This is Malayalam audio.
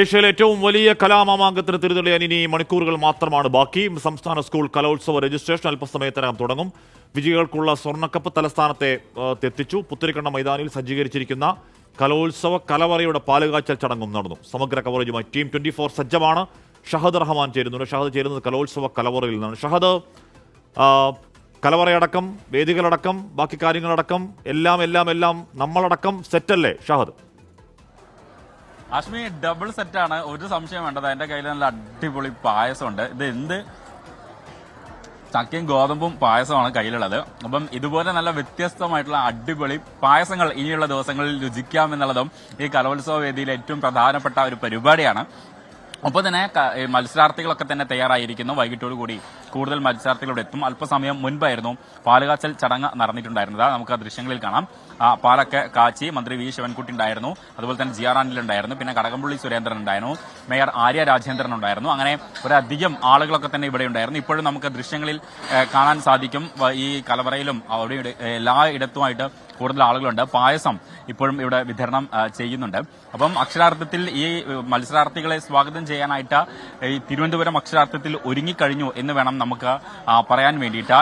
ഏഷ്യയിലെ ഏറ്റവും വലിയ കലാമാമാങ്കത്തിന് തിരിതെളിയാൻ ഇനി മണിക്കൂറുകൾ മാത്രമാണ് ബാക്കി. സംസ്ഥാന സ്കൂൾ കലോത്സവ രജിസ്ട്രേഷൻ അല്പസമയത്തിനകം തുടങ്ങും. വിജയികൾക്കുള്ള സ്വർണക്കപ്പ് തലസ്ഥാനത്തെ തെത്തിച്ചു. പുത്തരിക്കണ്ണ മൈതാനിയിൽ സജ്ജീകരിച്ചിരിക്കുന്ന കലോത്സവ കലവറയുടെ പാലുകാച്ചൽ ചടങ്ങും നടന്നു. സമഗ്ര കവറേജുമായി ടീം ട്വന്റി ഫോർ സജ്ജമാണ്. ഷഹദ് റഹ്മാൻ ചേരുന്നുണ്ട്. ഷഹദ് ചേരുന്നത് കലോത്സവ കലവറയിൽ നിന്നാണ്. ഷഹദ് കലവറയടക്കം വേദികളടക്കം ബാക്കി കാര്യങ്ങളടക്കം എല്ലാം എല്ലാം എല്ലാം നമ്മളടക്കം സെറ്റല്ലേ ഷഹദ്? അശ്മി ഡബിൾ സെറ്റ് ആണ്. ഒരു സംശയം വേണ്ടത്. എന്റെ കയ്യിൽ നല്ല അടിപൊളി പായസമുണ്ട്. ഇത് എന്ത്? ചക്കയും ഗോതമ്പും പായസമാണ് കയ്യിലുള്ളത്. അപ്പം ഇതുപോലെ നല്ല വ്യത്യസ്തമായിട്ടുള്ള അടിപൊളി പായസങ്ങൾ ഇനിയുള്ള ദിവസങ്ങളിൽ രുചിക്കാം എന്നുള്ളതും ഈ കലോത്സവ വേദിയിലെ ഏറ്റവും പ്രധാനപ്പെട്ട ഒരു പരിപാടിയാണ്. ഒപ്പം തന്നെ മത്സരാർത്ഥികളൊക്കെ തന്നെ തയ്യാറായിരിക്കുന്നു. വൈകിട്ടോടു കൂടി കൂടുതൽ മത്സരാർത്ഥികളോട് എത്തും. അല്പസമയം മുൻപായിരുന്നു പാലുകാച്ചൽ ചടങ്ങ് നടന്നിട്ടുണ്ടായിരുന്നത്. നമുക്ക് ആ ദൃശ്യങ്ങളിൽ കാണാം. പാലൊക്കെ കാച്ചി മന്ത്രി വി ശിവൻകുട്ടി ഉണ്ടായിരുന്നു. അതുപോലെ തന്നെ ജി ആർ ആനിൽ ഉണ്ടായിരുന്നു. പിന്നെ കടകംപള്ളി സുരേന്ദ്രൻ ഉണ്ടായിരുന്നു. മേയർ ആര്യ രാജേന്ദ്രൻ ഉണ്ടായിരുന്നു. അങ്ങനെ ഒരധികം ആളുകളൊക്കെ തന്നെ ഇവിടെ ഉണ്ടായിരുന്നു. ഇപ്പോഴും നമുക്ക് ദൃശ്യങ്ങളിൽ കാണാൻ സാധിക്കും. ഈ കലവറയിലും അവിടെ എല്ലാ ഇടത്തുമായിട്ട് കൂടുതൽ ആളുകളുണ്ട്. പായസം ഇപ്പോഴും ഇവിടെ വിതരണം ചെയ്യുന്നുണ്ട്. അപ്പം അക്ഷരാർത്ഥത്തിൽ ഈ മത്സരാർത്ഥികളെ സ്വാഗതം ചെയ്യാനായിട്ട് ഈ തിരുവനന്തപുരം അക്ഷരാർത്ഥത്തിൽ ഒരുങ്ങിക്കഴിഞ്ഞു എന്ന് വേണം നമുക്ക് പറയാൻ വേണ്ടിയിട്ട്.